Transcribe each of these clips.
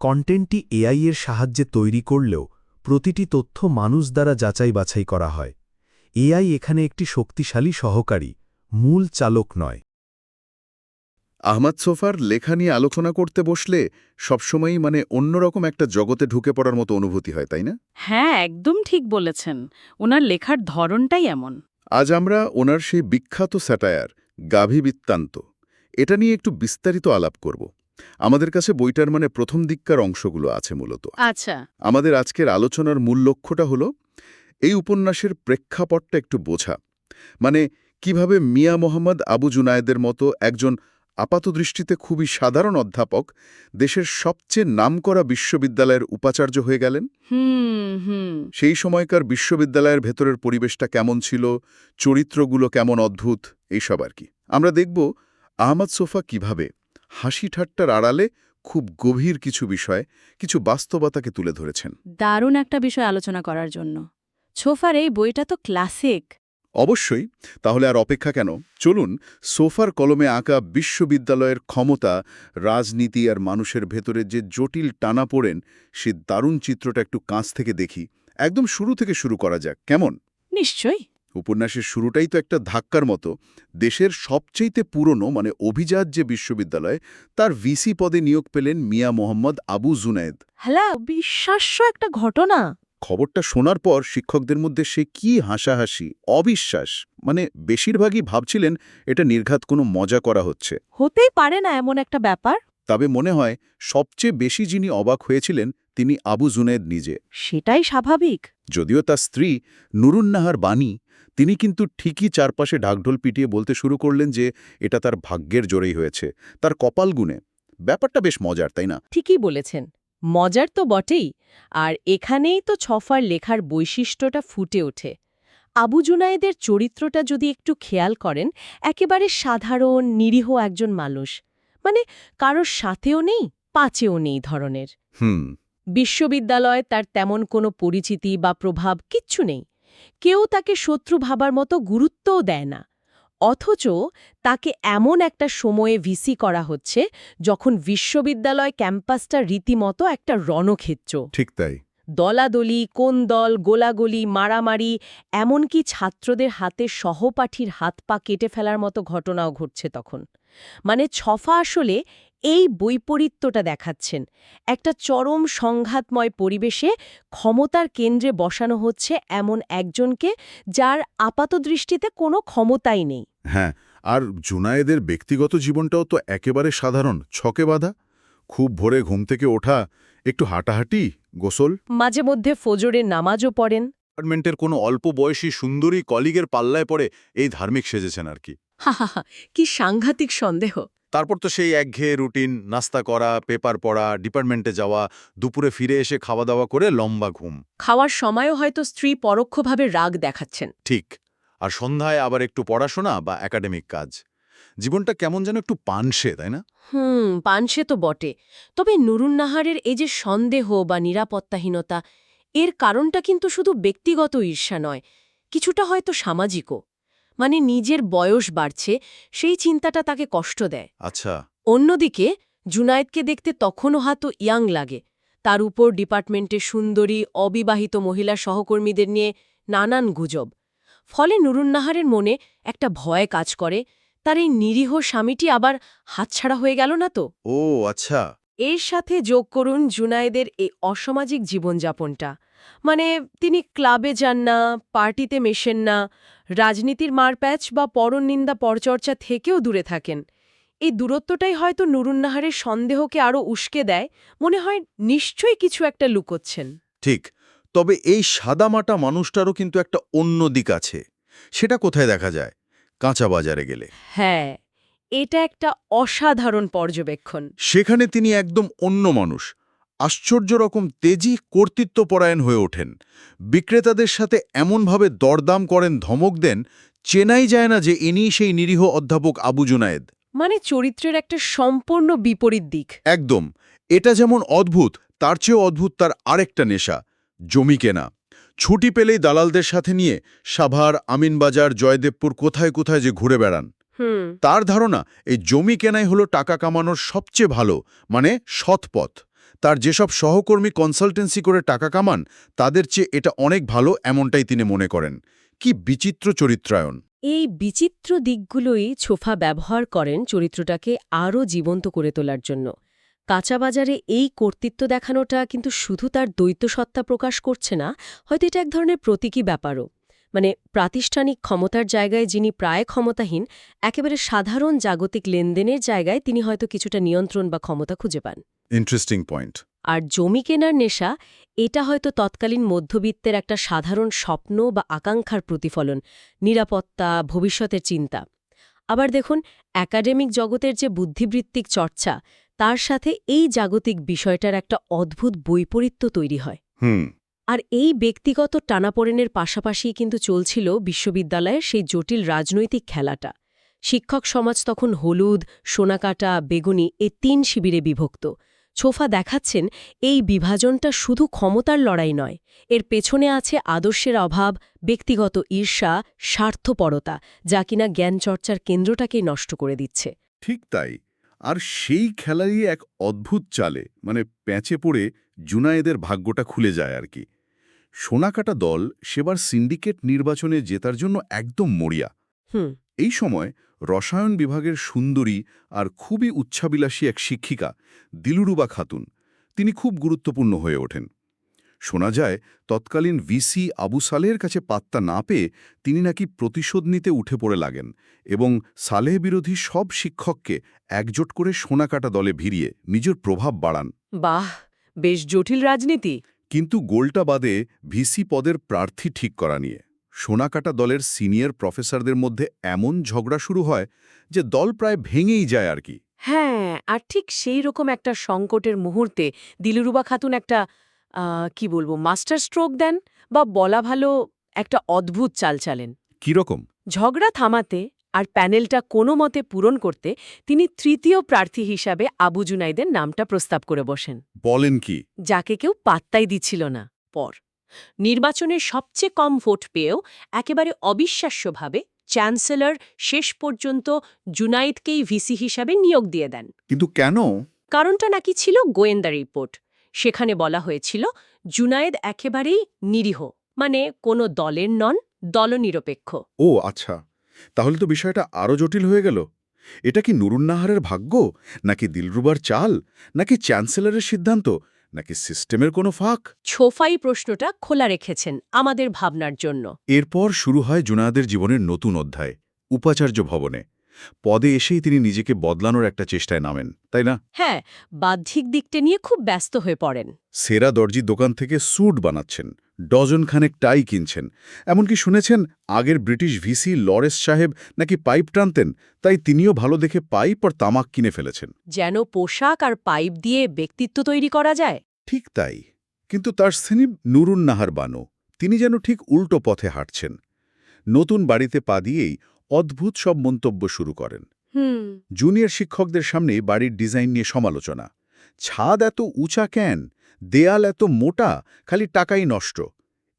কন্টেন্টটি AI এর সাহায্যে তৈরি করলেও প্রতিটি তথ্য মানুষ দ্বারা যাচাই বাছাই করা হয়। এআই এখানে একটি শক্তিশালী সহকারী মূল চালক নয়। আহমদ সোফার লেখা নিয়ে আলোচনা করতে বসলে সবসময়ই মানে অন্যরকম একটা জগতে ঢুকে পড়ার মতো অনুভূতি হয় তাই না? হ্যাঁ একদম ঠিক বলেছেন। ওনার লেখার ধরনটাই এমন। আজ আমরা ওনার সেই বিখ্যাত স্যাটায়ার গাভী বৃত্তান্ত। এটা নিয়ে একটু বিস্তারিত আলাপ করব। আমাদের কাছে বইটার মানে প্রথম দিককার অংশগুলো আছে মূলত। আচ্ছা। আমাদের আজকের আলোচনার মূল লক্ষ্যটা হলো এই উপন্যাসের প্রেক্ষাপটটা একটু বোঝা। মানে কীভাবে মিয়া মোহাম্মদ আবু জুনায়েদের মতো একজন আপাতদৃষ্টিতে খুবই সাধারণ অধ্যাপক দেশের সবচেয়ে নামকরা বিশ্ববিদ্যালয়ের উপাচার্য হয়ে গেলেন? সেই সময়কার বিশ্ববিদ্যালয়ের ভেতরের পরিবেশটা কেমন ছিল? চরিত্রগুলো কেমন অদ্ভুত? এইসব আর কি। আমরা দেখব আহমদ সোফা কীভাবে হাসি ঠাট্টার আড়ালে খুব গভীর কিছু বিষয় কিছু বাস্তবতাকে তুলে ধরেছেন। দারুণ একটা বিষয় আলোচনা করার জন্য। ছোফার এই বইটা তো ক্লাসিক। অবশ্যই তাহলে আর অপেক্ষা কেন? চলুন সোফার কলমে আঁকা বিশ্ববিদ্যালয়ের ক্ষমতা রাজনীতি আর মানুষের ভেতরে যে জটিল টানা পড়েন সে দারুণ চিত্রটা একটু কাছ থেকে দেখি। একদম শুরু থেকে শুরু করা যাক কেমন? নিশ্চয়ই। উপন্যাসের শুরুটাই তো একটা ধাক্কার মতো। দেশের সবচেয়েতে পুরনো মানে অভিজাত যে বিশ্ববিদ্যালয় তার ভিসি পদে নিয়োগ পেলেন মিয়া মোহাম্মদ আবু জুনায়েদ। হ্যালো বিশ্বাস্য একটা ঘটনা। খবরটা শোনার পর শিক্ষকদের মধ্যে সে কি হাসাহাসি অবিশ্বাস মানে বেশিরভাগই ভাবছিলেন এটা নির্ঘাত কোনো মজা করা হচ্ছে। হতেই পারে না এমন একটা ব্যাপার। তবে মনে হয় সবচেয়ে বেশি যিনি অবাক হয়েছিলেন তিনি আবু জুনেদ নিজে। সেটাই স্বাভাবিক। যদিও তার স্ত্রী নুরুন্নাহার বাণী তিনি কিন্তু ঠিকই চারপাশে ঢাকঢোল পিটিয়ে বলতে শুরু করলেন যে এটা তার ভাগ্যের জোরেই হয়েছে। তার কপাল গুণে। ব্যাপারটা বেশ মজার তাই না? ঠিকই বলেছেন। মজার তো বটেই। আর এখানেই তো ছফার লেখার বৈশিষ্ট্যটা ফুটে ওঠে। আবু জুনায়েদের চরিত্রটা যদি একটু খেয়াল করেন একেবারে সাধারণ নিরীহ একজন মানুষ। মানে কারোর সাথেও নেই পাচেও নেই ধরনের। হুম। বিশ্ববিদ্যালয়ে তার তেমন কোনো পরিচিতি বা প্রভাব কিচ্ছু নেই। কেউ তাকে শত্রু ভাবার মতো গুরুত্বও দেয় না। অথচ তাকে এমন একটা সময়ে ভিসি করা হচ্ছে যখন বিশ্ববিদ্যালয় ক্যাম্পাসটা রীতিমতো একটা রণক্ষেত্র। ঠিক তাই। দলাদলি কোন দল গোলাগলি মারামারি এমনকি ছাত্রদের হাতে সহপাঠীর হাত পা কেটে ফেলার মতো ঘটনাও ঘটছে তখন। মানে ছফা আসলে এই বৈপরীত্যটা দেখাচ্ছেন। একটা চরম সংঘাতময় পরিবেশে ক্ষমতার কেন্দ্রে বসানো হচ্ছে এমন একজনকে যার আপাত দৃষ্টিতে কোনো ক্ষমতাই নেই। হ্যাঁ আর জুনায়েদের ব্যক্তিগত জীবনটাও তো একেবারে সাধারণ ছকে বাঁধা। খুব ভোরে ঘুম থেকে ওঠা একটু হাঁটাহাঁটি গোসল। মাঝে মধ্যে ফজরের নামাজও পড়েন। ডিপার্টমেন্টের কোনো অল্প বয়সী সুন্দরী কলিগের পাল্লায় পড়ে এই ধার্মিক সেজেছেন আর কি। হা হা হা কি সাংঘাতিক সন্দেহ। তারপর তো সেই একঘেয়ে রুটিন নাস্তা করা পেপার পড়া ডিপার্টমেন্টে যাওয়া দুপুরে ফিরে এসে খাওয়া দাওয়া করে লম্বা ঘুম। খাওয়ার সময়ও হয়তো স্ত্রী পরোক্ষভাবে রাগ দেখাচ্ছেন। ঠিক আর সন্ধ্যায় আবার একটু পড়াশোনা বা একাডেমিক কাজ। জীবনটা কেমন যেন একটু পানসে তাই না? হুম পানসে তো বটে। তবে নুরুন নাহারের এই যে সন্দেহ বা নিরাপত্তাহীনতা এর কারণটা কিন্তু শুধু ব্যক্তিগত ঈর্ষা নয় কিছুটা হয়তো সামাজিকও। মানে নিজের বয়স বাড়ছে সেই চিন্তাটা তাকে কষ্ট দেয়। আচ্ছা। অন্যদিকে জুনায়েদকে দেখতে তখনও হাতো ইয়াং লাগে। তার উপর ডিপার্টমেন্টে সুন্দরী অবিবাহিত মহিলা সহকর্মীদের নিয়ে নানান গুজব। ফলে নুরুন্নাহারের মনে একটা ভয় কাজ করে তার এই নিরীহ স্বামীটি আবার হাতছাড়া হয়ে গেল না তো? ও আচ্ছা। এর সাথে যোগ করুন জুনায়েদের এই অসামাজিক জীবনযাপনটা। মানে তিনি ক্লাবে যান না পার্টিতে মেশেন না রাজনীতির মারপ্যাচ বা পরনিন্দা পরচর্চা থেকেও দূরে থাকেন। এই দূরত্বটাই হয়তো নুরুন্নাহারের সন্দেহকে আরও উস্কে দেয় মনে হয় নিশ্চয়ই কিছু একটা লুকোচ্ছেন। ঠিক তবে এই সাদামাটা মানুষটারও কিন্তু একটা অন্য দিক আছে। সেটা কোথায় দেখা যায়? কাঁচা বাজারে গেলে। হ্যাঁ এটা একটা অসাধারণ পর্যবেক্ষণ। সেখানে তিনি একদম অন্য মানুষ আশ্চর্য রকম তেজি কর্তৃত্বপরায়ণ হয়ে ওঠেন। বিক্রেতাদের সাথে এমনভাবে দরদাম করেন ধমক দেন চেনাই যায় না যে ইনি সেই নিরীহ অধ্যাপক আবু জুনায়েদ। মানে চরিত্রের একটা সম্পূর্ণ বিপরীত দিক। একদম এটা যেমন অদ্ভুত তার চেয়েও অদ্ভুত তার আরেকটা নেশা জমি কেনা। ছুটি পেলেই দালালদের সাথে নিয়ে সাভার আমিনবাজার জয়দেবপুর কোথায় কোথায় যে ঘুরে বেড়ান। তার ধারণা এই জমি কেনাই হলো টাকা কামানোর সবচেয়ে ভালো মানে সৎ পথ। তার যেসব সহকর্মী কনসালটেন্সি করে টাকা কামান তাদের চেয়ে এটা অনেক ভালো এমনটাই তিনি মনে করেন। কি বিচিত্র চরিত্রায়ন এই বিচিত্র দিকগুলোই ছোফা ব্যবহার করেন চরিত্রটাকে আরও জীবন্ত করে তোলার জন্য। কাঁচাবাজারে এই কর্তৃত্ব দেখানোটা কিন্তু শুধু তার দ্বৈত সত্তা প্রকাশ করছে না হয়তো এটা এক ধরনের প্রতীকী ব্যাপারও। মানে প্রাতিষ্ঠানিক ক্ষমতার জায়গায় যিনি প্রায় ক্ষমতাহীন একেবারে সাধারণ জাগতিক লেনদেনের জায়গায় তিনি হয়তো কিছুটা নিয়ন্ত্রণ বা ক্ষমতা খুঁজে পান। ইন্টারেস্টিং পয়েন্ট আর জমি কেনার নেশা এটা হয়তো তৎকালীন মধ্যবিত্তের একটা সাধারণ স্বপ্ন বা আকাঙ্ক্ষার প্রতিফলন নিরাপত্তা ভবিষ্যতের চিন্তা। আবার দেখুন একাডেমিক জগতের যে বুদ্ধিবৃত্তিক চর্চা তার সাথে এই জাগতিক বিষয়টার একটা অদ্ভুত বৈপরীত্য তৈরি হয়। হুম। আর এই ব্যক্তিগত টানাপোড়েনের পাশাপাশি কিন্তু চলছিল বিশ্ববিদ্যালয়ের সেই জটিল রাজনৈতিক খেলাটা। শিক্ষক সমাজ তখন হলুদ, সোনাকাটা, বেগুনি এ তিন শিবিরে বিভক্ত। ছোফা দেখাচ্ছেন, এই বিভাজনটা শুধু ক্ষমতার লড়াই নয়, এর পেছনে আছে আদর্শের অভাব, ব্যক্তিগত ঈর্ষা, স্বার্থপরতা, যা কিনা জ্ঞানচর্চার কেন্দ্রটাকেই নষ্ট করে দিচ্ছে। ঠিক তাই, আর সেই খেলারই এক অদ্ভুত চালে মানে প্যাঁচে পড়ে জুনায়েদের ভাগ্যটা খুলে যায় আর কি। সোনাকাটা দল সেবার সিন্ডিকেট নির্বাচনে জেতার জন্য একদম মরিয়া। এই সময় রসায়ন বিভাগের সুন্দরী আর খুবই উচ্ছাবিলাসী এক শিক্ষিকা দিলুরুবা খাতুন তিনি খুব গুরুত্বপূর্ণ হয়ে ওঠেন। শোনা যায় তৎকালীন ভিসি আবু সালেহের কাছে পাত্তা না পেয়ে তিনি নাকি প্রতিশোধ নিতে উঠে পড়ে লাগেন এবং সালেহ বিরোধী সব শিক্ষককে একজোট করে সোনাকাটা দলে ভিড়িয়ে নিজের প্রভাব বাড়ান। বাহ! বেশ জটিল রাজনীতি। কিন্তু গোলটা বাদে ভিসি পদের প্রার্থী ঠিক করা নিয়ে। সোনাকাটা দলের সিনিয়র প্রফেসরদের মধ্যে এমন ঝগড়া শুরু হয় যে দল প্রায় ভেঙেই যায় আর কি। হ্যাঁ আর ঠিক সেই রকম একটা সংকটের মুহূর্তে দিলুরুবা খাতুন একটা কি বলব মাস্টার স্ট্রোক দেন বা বলা ভালো একটা অদ্ভুত চাল চালেন কীরকম? ঝগড়া থামাতে আর প্যানেলটা কোনো মতে পূরণ করতে তিনি তৃতীয় প্রার্থী হিসাবে আবু জুনাইদের নামটা প্রস্তাব করে বসেন। বলেন কি? যাকে কেউ পাত্তাই দিচ্ছিল না। পর। নির্বাচনের সবচেয়ে কম ভোট পেয়েও একেবারে অবিশ্বাস্যভাবে চ্যান্সেলর শেষ পর্যন্ত জুনাইদকেই ভিসি হিসাবে নিয়োগ দিয়ে দেন। কিন্তু কেন? কারণটা নাকি ছিল গোয়েন্দা রিপোর্ট। সেখানে বলা হয়েছিল জুনায়েদ একেবারেই নিরীহ মানে কোনো দলের নন দলনিরপেক্ষ। ও আচ্ছা। তাহলে তো বিষয়টা আরও জটিল হয়ে গেল। এটা কি নুরুন্নাহারের ভাগ্য? নাকি দিলরুবার চাল? নাকি চ্যান্সেলরের সিদ্ধান্ত? নাকি সিস্টেমের কোনো ফাঁক? ছোফাই প্রশ্নটা খোলা রেখেছেন আমাদের ভাবনার জন্য। এরপর শুরু হয় জুনাদের জীবনের নতুন অধ্যায় উপাচার্য ভবনে। পদে এসেই তিনি নিজেকে বদলানোর একটা চেষ্টায় নামেন তাই না? হ্যাঁ বাহ্যিক দিকটা নিয়ে খুব ব্যস্ত হয়ে পড়েন। সেরা দর্জি দোকান থেকে স্যুট বানাচ্ছেন ডজন খানেক টাই কিনছেন। এমনকি শুনেছেন আগের ব্রিটিশ ভিসি লরেস সাহেব নাকি পাইপ টানতেন তাই তিনিও ভালো দেখে পাইপ আর তামাক কিনে ফেলেছেন। যেন পোশাক আর পাইপ দিয়ে ব্যক্তিত্ব তৈরি করা যায়। ঠিক তাই কিন্তু তার শ্রেণি নুরুন নাহার বানু তিনি যেন ঠিক উল্টো পথে হাঁটছেন। নতুন বাড়িতে পা দিয়েই অদ্ভুত সব মন্তব্য শুরু করেন। জুনিয়র শিক্ষকদের সামনে বাড়ির ডিজাইন নিয়ে সমালোচনা। ছাদ এত উঁচা কেন? দেয়াল এত মোটা? খালি টাকাই নষ্ট।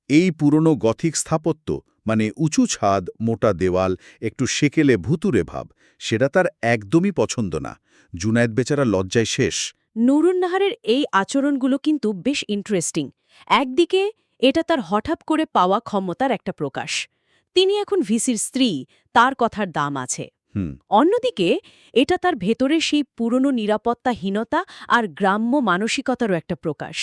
এই পুরনো গথিক স্থাপত্য মানে উঁচু ছাদ মোটা দেওয়াল একটু সেকেলে ভুতুরে ভাব সেটা তার একদমই পছন্দ না। জুনায়েদ বেচারা লজ্জায় শেষ। নুরুন্নাহারের এই আচরণগুলো কিন্তু বেশ ইন্টারেস্টিং একদিকে এটা তার হঠাৎ করে পাওয়া ক্ষমতার একটা প্রকাশ। তিনি এখন ভিসির স্ত্রী তার কথার দাম আছে। অন্যদিকে এটা তার ভেতরে সেই পুরনো নিরাপত্তাহীনতা আর গ্রাম্য মানসিকতারও একটা প্রকাশ।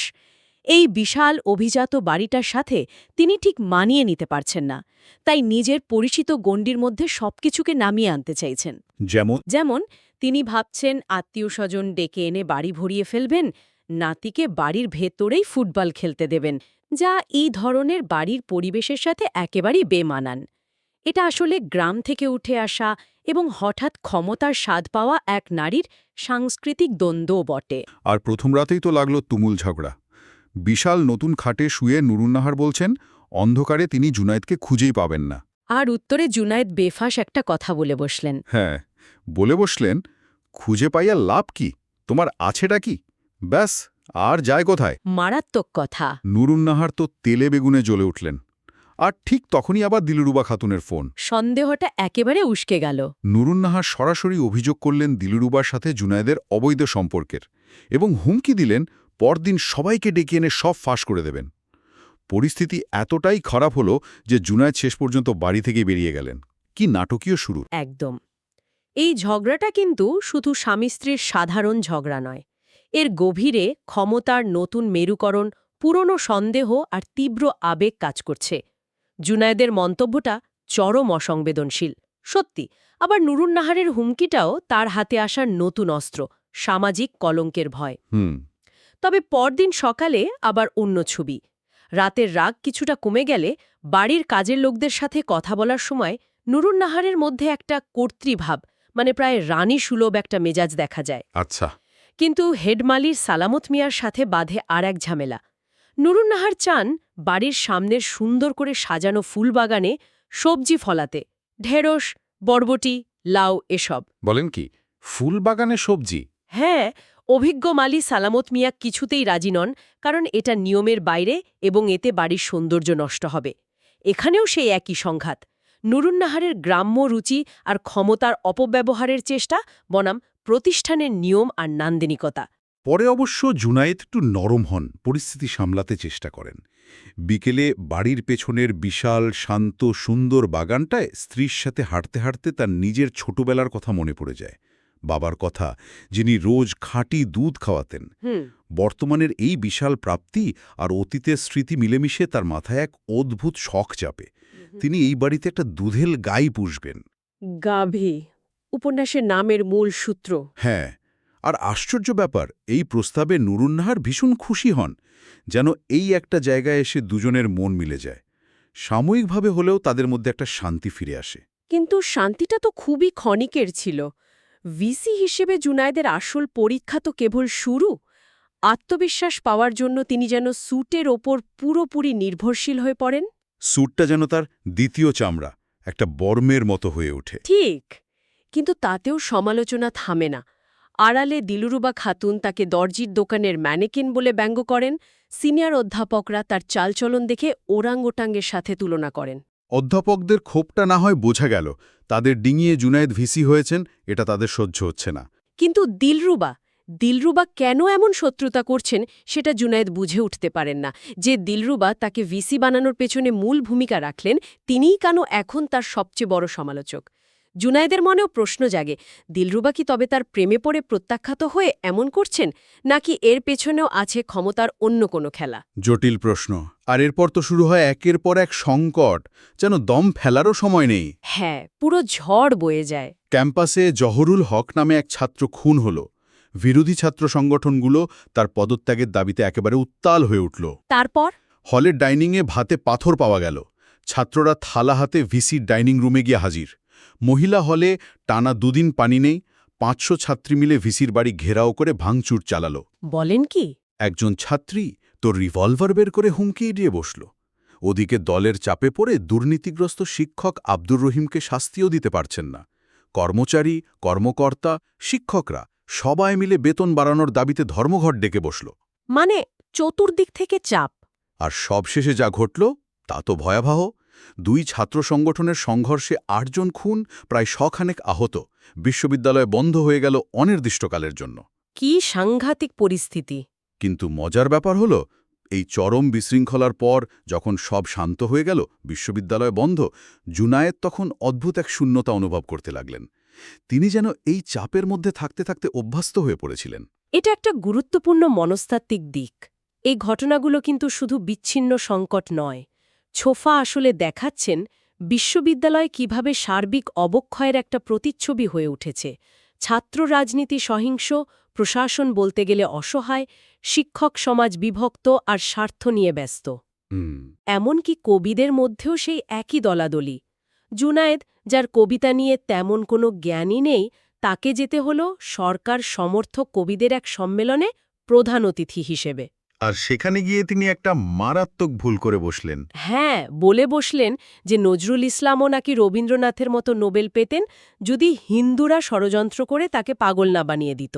এই বিশাল অভিজাত বাড়িটার সাথে তিনি ঠিক মানিয়ে নিতে পারছেন না। তাই নিজের পরিচিত গণ্ডির মধ্যে সবকিছুকে নামিয়ে আনতে চাইছেন। যেমন? যেমন তিনি ভাবছেন আত্মীয় স্বজন ডেকে এনে বাড়ি ভরিয়ে ফেলবেন নাতিকে বাড়ির ভেতরেই ফুটবল খেলতে দেবেন যা এই ধরনের বাড়ির পরিবেশের সাথে একেবারেই বেমানান। এটা আসলে গ্রাম থেকে উঠে আসা এবং হঠাৎ ক্ষমতার স্বাদ পাওয়া এক নারীর সাংস্কৃতিক দ্বন্দ্বও বটে। আর প্রথম রাতেই তো লাগল তুমুল ঝগড়া। বিশাল নতুন খাটে শুয়ে নুরুন্নাহার বলছেন অন্ধকারে তিনি জুনায়েদকে খুঁজেই পাবেন না। আর উত্তরে জুনায়েদ বেফাস একটা কথা বলে বসলেন। হ্যাঁ বলে বসলেন খুঁজে পাইয়া লাভ কি? তোমার আছেটা কি? ব্যাস আর যায় কোথায়? মারাত্মক কথা। নুরুন্নাহার তো তেলে বেগুনে জ্বলে উঠলেন। আর ঠিক তখনই আবার দিলুরুবা খাতুনের ফোন। সন্দেহটা একেবারে উস্কে গেল। নুরুন্নাহার সরাসরি অভিযোগ করলেন দিলুরুবার সাথে জুনায়েদের অবৈধ সম্পর্কের এবং হুমকি দিলেন পরদিন সবাইকে ডেকে এনে সব ফাঁস করে দেবেন। পরিস্থিতি এতটাই খারাপ হলো যে জুনায়েদ শেষ পর্যন্ত বাড়ি থেকে বেরিয়ে গেলেন। কি নাটকীয় শুরু। একদম। এই ঝগড়াটা কিন্তু শুধু স্বামী স্ত্রীর সাধারণ ঝগড়া নয়। এর গভীরে ক্ষমতার নতুন মেরুকরণ পুরনো সন্দেহ আর তীব্র আবেগ কাজ করছে। জুনায়েদের মন্তব্যটা চরম অসংবেদনশীল। সত্যি আবার নুরুন্নাহারের হুমকিটাও তার হাতে আসার নতুন অস্ত্র সামাজিক কলঙ্কের ভয়। তবে পরদিন সকালে আবার অন্য ছবি। রাতের রাগ কিছুটা কমে গেলে বাড়ির কাজের লোকদের সাথে কথা বলার সময় নুরুন্নাহারের মধ্যে একটা কর্তৃভাব মানে প্রায় রানী সুলভ একটা মেজাজ দেখা যায়। আচ্ছা। কিন্তু হেডমালির সালামত মিয়ার সাথে বাঁধে আর এক ঝামেলা। নুরুন্নাহার চান বাড়ির সামনের সুন্দর করে সাজানো ফুলবাগানে সবজি ফলাতে ঢেঁড়স বরবটি লাউ এসব। বলেন কি ফুল বাগানে সবজি? হ্যাঁ অভিজ্ঞ মালি সালামত মিয়া কিছুতেই রাজি নন কারণ এটা নিয়মের বাইরে এবং এতে বাড়ির সৌন্দর্য নষ্ট হবে। এখানেও সেই একই সংঘাত। নুরুন্নাহারের গ্রাম্য রুচি আর ক্ষমতার অপব্যবহারের চেষ্টা বনাম প্রতিষ্ঠানের নিয়ম আর নান্দিনিকতা। পরে অবশ্য জুনায়েদ একটু নরম হন পরিস্থিতি সামলাতে চেষ্টা করেন। বিকেলে বাড়ির পেছনের বিশাল শান্ত সুন্দর বাগানটায় স্ত্রীর সাথে হাঁটতে হাঁটতে তার নিজের ছোটবেলার কথা মনে পড়ে যায়। বাবার কথা যিনি রোজ খাঁটি দুধ খাওয়াতেন। বর্তমানের এই বিশাল প্রাপ্তি আর অতীতের স্মৃতি মিলেমিশে তার মাথায় এক অদ্ভুত শখ চাপে। তিনি এই বাড়িতে একটা দুধেল গাই পুষবেন। গাভী উপন্যাসের নামের মূল সূত্র। হ্যাঁ। আর আশ্চর্য ব্যাপার এই প্রস্তাবে নুরুন্নাহার ভীষণ খুশি হন যেন এই একটা জায়গায় এসে দুজনের মন মিলে যায়। সাময়িকভাবে হলেও তাদের মধ্যে একটা শান্তি ফিরে আসে। কিন্তু শান্তিটা তো খুবই ক্ষণিকের ছিল। ভিসি হিসেবে জুনায়েদের আসল পরীক্ষা তো কেবল শুরু। আত্মবিশ্বাস পাওয়ার জন্য তিনি যেন স্যুটের ওপর পুরোপুরি নির্ভরশীল হয়ে পড়েন। স্যুটটা যেন তার দ্বিতীয় চামড়া একটা বর্মের মতো হয়ে ওঠে। ঠিক কিন্তু তাতেও সমালোচনা থামে না। আড়ালে দিলুরুবা খাতুন তাকে দর্জির দোকানের ম্যানেকিন বলে ব্যঙ্গ করেন সিনিয়র অধ্যাপকরা তার চালচলন দেখে ওরাঙ্গোটাঙ্গের সাথে তুলনা করেন। অধ্যাপকদের ক্ষোভটা না হয় বোঝা গেল তাদের ডিঙিয়ে জুনায়েদ ভিসি হয়েছেন এটা তাদের সহ্য হচ্ছে না। কিন্তু দিলরুবা দিলরুবা কেন এমন শত্রুতা করছেন সেটা জুনায়েদ বুঝে উঠতে পারেন না। যে দিলরুবা তাকে ভিসি বানানোর পেছনে মূল ভূমিকা রাখলেন তিনিই কেন এখন তার সবচেয়ে বড় সমালোচক? জুনায়েদের মনেও প্রশ্ন জাগে দিলরুবা কি তবে তার প্রেমে পড়ে প্রত্যাখ্যাত হয়ে এমন করছেন নাকি এর পেছনেও আছে ক্ষমতার অন্য কোনো খেলা? জটিল প্রশ্ন আর এরপর তো শুরু হয় একের পর এক সংকট যেন দম ফেলারও সময় নেই। হ্যাঁ পুরো ঝড় বয়ে যায়। ক্যাম্পাসে জহরুল হক নামে এক ছাত্র খুন হল। বিরোধী ছাত্র সংগঠনগুলো তার পদত্যাগের দাবিতে একেবারে উত্তাল হয়ে উঠল। তারপর? হলের ডাইনিংয়ে ভাতে পাথর পাওয়া গেল। ছাত্ররা থালা হাতে ভিসির ডাইনিং রুমে গিয়ে হাজির। মহিলা হলে টানা দুদিন পানি নেই পাঁচশো ছাত্রী মিলে ভিসির বাড়ি ঘেরাও করে ভাঙচুর চালালো। বলেন কি? একজন ছাত্রী তো রিভলভার বের করে হুমকি দিয়ে বসল। ওদিকে দলের চাপে পড়ে দুর্নীতিগ্রস্ত শিক্ষক আব্দুর রহিমকে শাস্তিও দিতে পারছেন না। কর্মচারী কর্মকর্তা শিক্ষকরা সবাই মিলে বেতন বাড়ানোর দাবিতে ধর্মঘট ডেকে বসল। মানে চতুর্দিক থেকে চাপ। আর সবশেষে যা ঘটল তা তো ভয়াবহ। দুই ছাত্র সংগঠনের সংঘর্ষে আটজন খুন প্রায় শখানেক আহত। বিশ্ববিদ্যালয় বন্ধ হয়ে গেল অনির্দিষ্টকালের জন্য। কি সাংঘাতিক পরিস্থিতি। কিন্তু মজার ব্যাপার হল এই চরম বিশৃঙ্খলার পর যখন সব শান্ত হয়ে গেল বিশ্ববিদ্যালয় বন্ধ জুনায়েদ তখন অদ্ভুত এক শূন্যতা অনুভব করতে লাগলেন। তিনি যেন এই চাপের মধ্যে থাকতে থাকতে অভ্যস্ত হয়ে পড়েছিলেন। এটা একটা গুরুত্বপূর্ণ মনস্তাত্ত্বিক দিক। এই ঘটনাগুলো কিন্তু শুধু বিচ্ছিন্ন সংকট নয় ছোফা আসলে দেখাচ্ছেন বিশ্ববিদ্যালয় কীভাবে সার্বিক অবক্ষয়ের একটা প্রতিচ্ছবি হয়ে উঠেছে। ছাত্র রাজনীতি সহিংস প্রশাসন বলতে গেলে অসহায় শিক্ষক সমাজ বিভক্ত আর স্বার্থ নিয়ে ব্যস্ত। এমনকি কবিদের মধ্যেও সেই একই দলাদলি। জুনায়েদ যার কবিতা নিয়ে তেমন কোনো জ্ঞানই নেই তাকে যেতে হল সরকার সমর্থক কবিদের এক সম্মেলনে প্রধান অতিথি হিসেবে। আর সেখানে গিয়ে তিনি একটা মারাত্মক ভুল করে বসলেন। হ্যাঁ বলে বসলেন যে নজরুল ইসলামও নাকি রবীন্দ্রনাথের মতো নোবেল পেতেন যদি হিন্দুরা ষড়যন্ত্র করে তাকে পাগল না বানিয়ে দিত।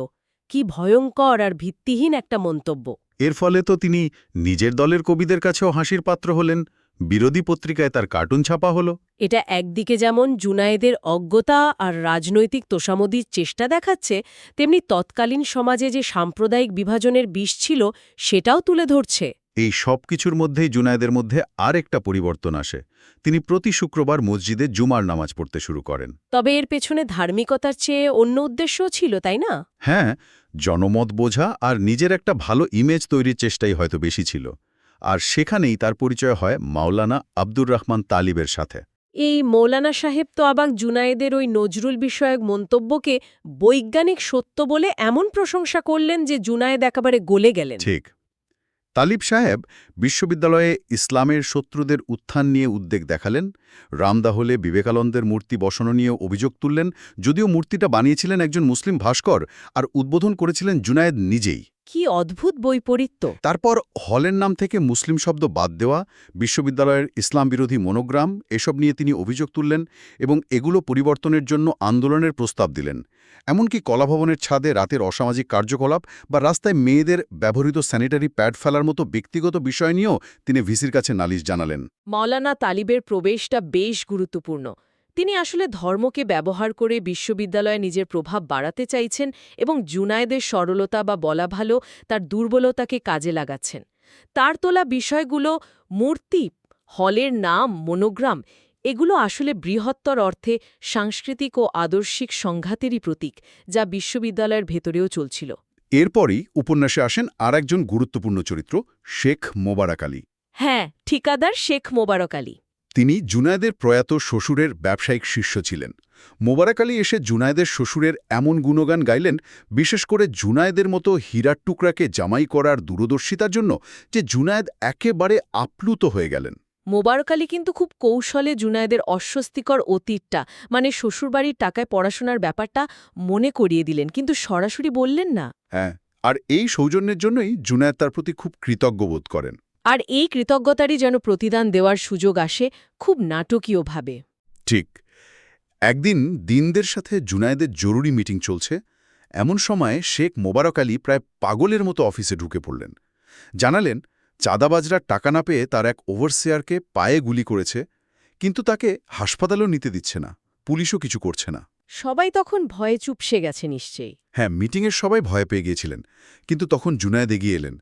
কি ভয়ঙ্কর আর ভিত্তিহীন একটা মন্তব্য। এর ফলে তো তিনি নিজের দলের কবিদের কাছেও হাসির পাত্র হলেন। বিরোধী পত্রিকায় তার কার্টুন ছাপা হলো। এটা একদিকে যেমন জুনায়েদের অজ্ঞতা আর রাজনৈতিক তোষামদির চেষ্টা দেখাচ্ছে তেমনি তৎকালীন সমাজে যে সাম্প্রদায়িক বিভাজনের বিষ ছিল সেটাও তুলে ধরছে। এই সব কিছুর মধ্যেই জুনায়েদের মধ্যে আর একটা পরিবর্তন আসে। তিনি প্রতি শুক্রবার মসজিদে জুমার নামাজ পড়তে শুরু করেন। তবে এর পেছনে ধার্মিকতার চেয়ে অন্য উদ্দেশ্যও ছিল তাই না? হ্যাঁ জনমত বোঝা আর নিজের একটা ভালো ইমেজ তৈরির চেষ্টাই হয়তো বেশি ছিল। আর সেখানেই তার পরিচয় হয় মাওলানা আব্দুর রহমান তালিবের সাথে। এই মৌলানা সাহেব তো আবার জুনায়েদের ওই নজরুল বিষয়ক মন্তব্যকে বৈজ্ঞানিক সত্য বলে এমন প্রশংসা করলেন যে জুনায়েদ একেবারে গলে গেলেন। ঠিক। তালিব সাহেব বিশ্ববিদ্যালয়ে ইসলামের শত্রুদের উত্থান নিয়ে উদ্বেগ দেখালেন রামদাহলে বিবেকানন্দের মূর্তি বসানো নিয়ে অভিযোগ তুললেন যদিও মূর্তিটা বানিয়েছিলেন একজন মুসলিম ভাস্কর আর উদ্বোধন করেছিলেন জুনায়েদ নিজেই। কি অদ্ভুত বৈপরীত্য। তারপর হলের নাম থেকে মুসলিম শব্দ বাদ দেওয়া বিশ্ববিদ্যালয়ের ইসলাম বিরোধী মনোগ্রাম এসব নিয়ে তিনি অভিযোগ তুললেন এবং এগুলো পরিবর্তনের জন্য আন্দোলনের প্রস্তাব দিলেন। এমনকি কলাভবনের ছাদে রাতের অসামাজিক কার্যকলাপ বা রাস্তায় মেয়েদের ব্যবহৃত স্যানিটারি প্যাড ফেলার মতো ব্যক্তিগত বিষয় নিয়েও তিনি ভিসির কাছে নালিশ জানালেন। মৌলানা তালিবের প্রবেশটা বেশ গুরুত্বপূর্ণ। তিনি আসলে ধর্মকে ব্যবহার করে বিশ্ববিদ্যালয়ে নিজের প্রভাব বাড়াতে চাইছেন এবং জুনায়েদের সরলতা বা বলা ভালো তার দুর্বলতাকে কাজে লাগাচ্ছেন। তার তোলা বিষয়গুলো মূর্তি হলের নাম মনোগ্রাম এগুলো আসলে বৃহত্তর অর্থে সাংস্কৃতিক ও আদর্শিক সংঘাতেরই প্রতীক যা বিশ্ববিদ্যালয়ের ভেতরেও চলছিল। এরপরই উপন্যাসে আসেন আর একজন গুরুত্বপূর্ণ চরিত্র শেখ মোবারক আলী। হ্যাঁ ঠিকাদার শেখ মোবারক আলী। তিনি জুনায়েদের প্রয়াত শ্বশুরের ব্যবসায়িক শিষ্য ছিলেন। মোবারক আলী এসে জুনায়েদের শ্বশুরের এমন গুণগান গাইলেন বিশেষ করে জুনায়েদের মতো হীরার টুকরাকে জামাই করার দূরদর্শিতার জন্য যে জুনায়েদ একেবারে আপ্লুত হয়ে গেলেন। মোবারক আলী কিন্তু খুব কৌশলে জুনায়েদের অস্বস্তিকর অতীতটা মানে শ্বশুরবাড়ির টাকায় পড়াশোনার ব্যাপারটা মনে করিয়ে দিলেন কিন্তু সরাসরি বললেন না। হ্যাঁ আর এই সৌজন্যের জন্যই জুনায়েদ তার প্রতি খুব কৃতজ্ঞ বোধ করেন। আর এই কৃতজ্ঞতারই যেন প্রতিদান দেওয়ার সুযোগ আসে খুব নাটকীয়ভাবে। ঠিক। একদিন দিনদের সাথে জুনায়েদের জরুরি মিটিং চলছে। এমন সময় শেখ মোবারক আলী প্রায় পাগলের মতো অফিসে ঢুকে পড়লেন। জানালেন চাঁদাবাজরা টাকা না পেয়ে তার এক ওভারসেয়ারকে পায়ে গুলি করেছে কিন্তু তাকে হাসপাতালেও নিতে দিচ্ছে না পুলিশও কিছু করছে না। সবাই তখন ভয়ে চুপসে গেছে নিশ্চয়ই। হ্যাঁ মিটিংয়ের সবাই ভয় পেয়ে গিয়েছিলেন কিন্তু তখন জুনায়েদ এগিয়ে এলেন।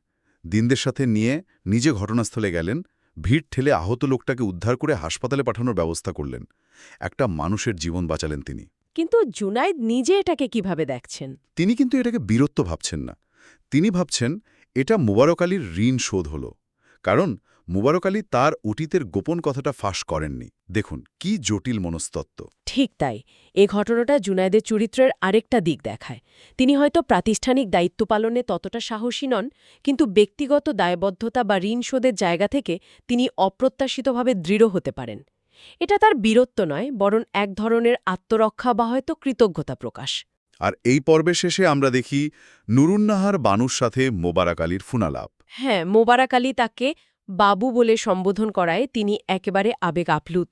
দিনদের সাথে নিয়ে নিজে ঘটনাস্থলে গেলেন ভিড় ঠেলে আহত লোকটাকে উদ্ধার করে হাসপাতালে পাঠানোর ব্যবস্থা করলেন। একটা মানুষের জীবন বাঁচালেন তিনি। কিন্তু জুনাইদ নিজে এটাকে কীভাবে দেখছেন? তিনি কিন্তু এটাকে বীরত্ব ভাবছেন না। তিনি ভাবছেন এটা মুবারক আলীর ঋণ শোধ হল। কারণ মুবারক আলী তার অতীতের গোপন কথাটা ফাঁস করেননি। দেখুন কি জটিল মনস্তত্ত্ব। ঠিক তাই এ ঘটনাটা জুনায়েদের চরিত্রের আরেকটা দিক দেখায়। তিনি হয়তো প্রাতিষ্ঠানিক দায়িত্ব পালনে ততটা সাহসী নন কিন্তু ব্যক্তিগত দায়বদ্ধতা বা ঋণ শোধের জায়গা থেকে তিনি অপ্রত্যাশিতভাবে দৃঢ় হতে পারেন। এটা তার বীরত্ব নয় বরং এক ধরনের আত্মরক্ষা বা হয়তো কৃতজ্ঞতা প্রকাশ। আর এই পর্বের শেষে আমরা দেখি নুরুন্নাহার বানুর সাথে মোবারক আলীর ফুনালাপ। হ্যাঁ মোবারক আলী তাকে বাবু বলে সম্বোধন করায় তিনি একেবারে আবেগ আপ্লুত।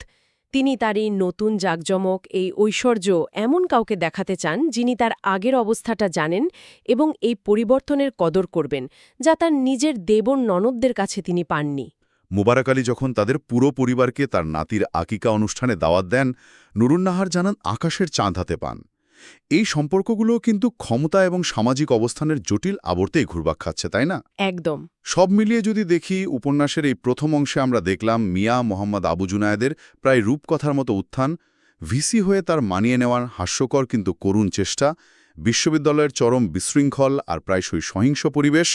তিনি তার এই নতুন জাকজমক, এই ঐশ্বর্য এমন কাউকে দেখাতে চান যিনি তার আগের অবস্থাটা জানেন এবং এই পরিবর্তনের কদর করবেন, যা তার নিজের দেবর ননদদের কাছে তিনি পাননি। মুবারক আলী যখন তাদের পুরো পরিবারকে তার নাতির আকিকা অনুষ্ঠানে দাওয়াত দেন, নুরুন্নাহার জানান আকাশের চাঁদ হাতে পান। এই সম্পর্কগুলো কিন্তু ক্ষমতা এবং সামাজিক অবস্থানের জটিল আবর্তেই ঘুরবাক খাচ্ছে তাই না? একদম। সব মিলিয়ে যদি দেখি উপন্যাসের এই প্রথম অংশে আমরা দেখলাম মিয়া মোহাম্মদ আবু জুনায়েদের প্রায় রূপকথার মতো উত্থান ভিসি হয়ে তার মানিয়ে নেওয়ার হাস্যকর কিন্তু করুণ চেষ্টা বিশ্ববিদ্যালয়ের চরম বিশৃঙ্খল আর প্রায়শই সহিংস পরিবেশ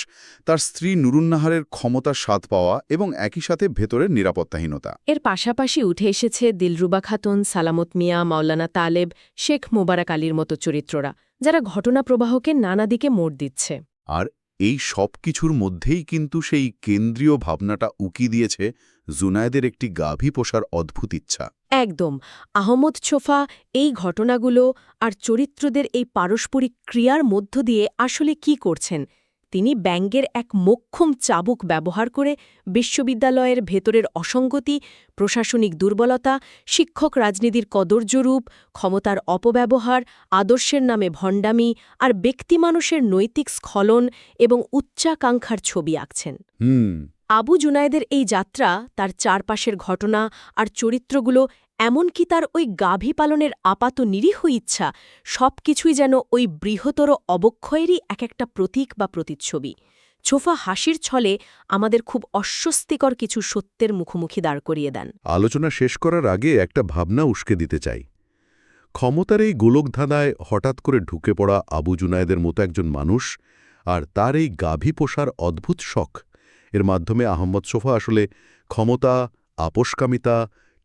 তার স্ত্রী নুরুন্নাহারের ক্ষমতার স্বাদ পাওয়া এবং একই সাথে ভেতরের নিরাপত্তাহীনতা। এর পাশাপাশি উঠে এসেছে দিলরুবা খাতুন সালামত মিয়া মাওলানা তালেব শেখ মোবারক আলীর মতো চরিত্ররা যারা ঘটনা প্রবাহকে নানা দিকে মোড় দিচ্ছে। আর এই সব কিছুর মধ্যেই কিন্তু সেই কেন্দ্রীয় ভাবনাটা উকি দিয়েছে জুনায়েদের একটি গাভী পোষার অদ্ভুত ইচ্ছা। একদম। আহমদ ছোফা এই ঘটনাগুলো আর চরিত্রদের এই পারস্পরিক ক্রিয়ার মধ্য দিয়ে আসলে কি করছেন? তিনি ব্যাঙ্গের এক মোক্ষম চাবুক ব্যবহার করে বিশ্ববিদ্যালয়ের ভেতরের অসঙ্গতি প্রশাসনিক দুর্বলতা শিক্ষক রাজনীতির কদর্যরূপ ক্ষমতার অপব্যবহার আদর্শের নামে ভণ্ডামি আর ব্যক্তিমানুষের নৈতিক স্খলন এবং উচ্চাকাঙ্ক্ষার ছবি আঁকছেন। হুম। আবু জুনায়েদের এই যাত্রা, তার চারপাশের ঘটনা আর চরিত্রগুলো, এমনকি তার ওই গাভী পালনের আপাত নিরীহ ইচ্ছা, সবকিছুই যেন ওই বৃহত্তর অবক্ষয়েরই এক একটা প্রতীক বা প্রতিচ্ছবি। ছোফা হাসির ছলে আমাদের খুব অস্বস্তিকর কিছু সত্যের মুখোমুখি দাঁড় করিয়ে দেন। আলোচনা শেষ করার আগে একটা ভাবনা উস্কে দিতে চাই। ক্ষমতার এই গোলকধাঁধায় হঠাৎ করে ঢুকে পড়া আবু জুনায়েদের মতো একজন মানুষ আর তার এই গাভী পোষার অদ্ভুত শখ এর মাধ্যমে আহম্মদ সোফা আসলে ক্ষমতা আপোষকামিতা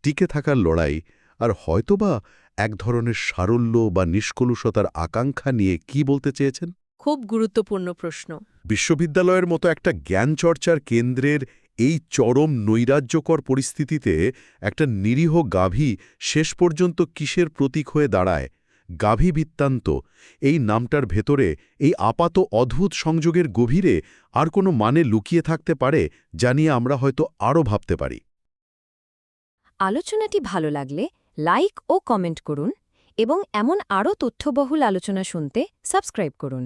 টিকে থাকার লড়াই আর হয়তোবা এক ধরনের সারল্য বা নিষ্কলুষতার আকাঙ্ক্ষা নিয়ে কি বলতে চেয়েছেন? খুব গুরুত্বপূর্ণ প্রশ্ন। বিশ্ববিদ্যালয়ের মতো একটা জ্ঞানচর্চার কেন্দ্রের এই চরম নৈরাজ্যকর পরিস্থিতিতে একটা নিরীহ গাভী শেষ পর্যন্ত কিসের প্রতীক হয়ে দাঁড়ায়? গাভী বৃত্তান্ত এই নামটার ভেতরে এই আপাত অদ্ভুত সংযোগের গভীরে আর কোনো মানে লুকিয়ে থাকতে পারে জানিয়ে আমরা হয়তো আরও ভাবতে পারি। আলোচনাটি ভালো লাগলে লাইক ও কমেন্ট করুন এবং এমন আরও তথ্যবহুল আলোচনা শুনতে সাবস্ক্রাইব করুন।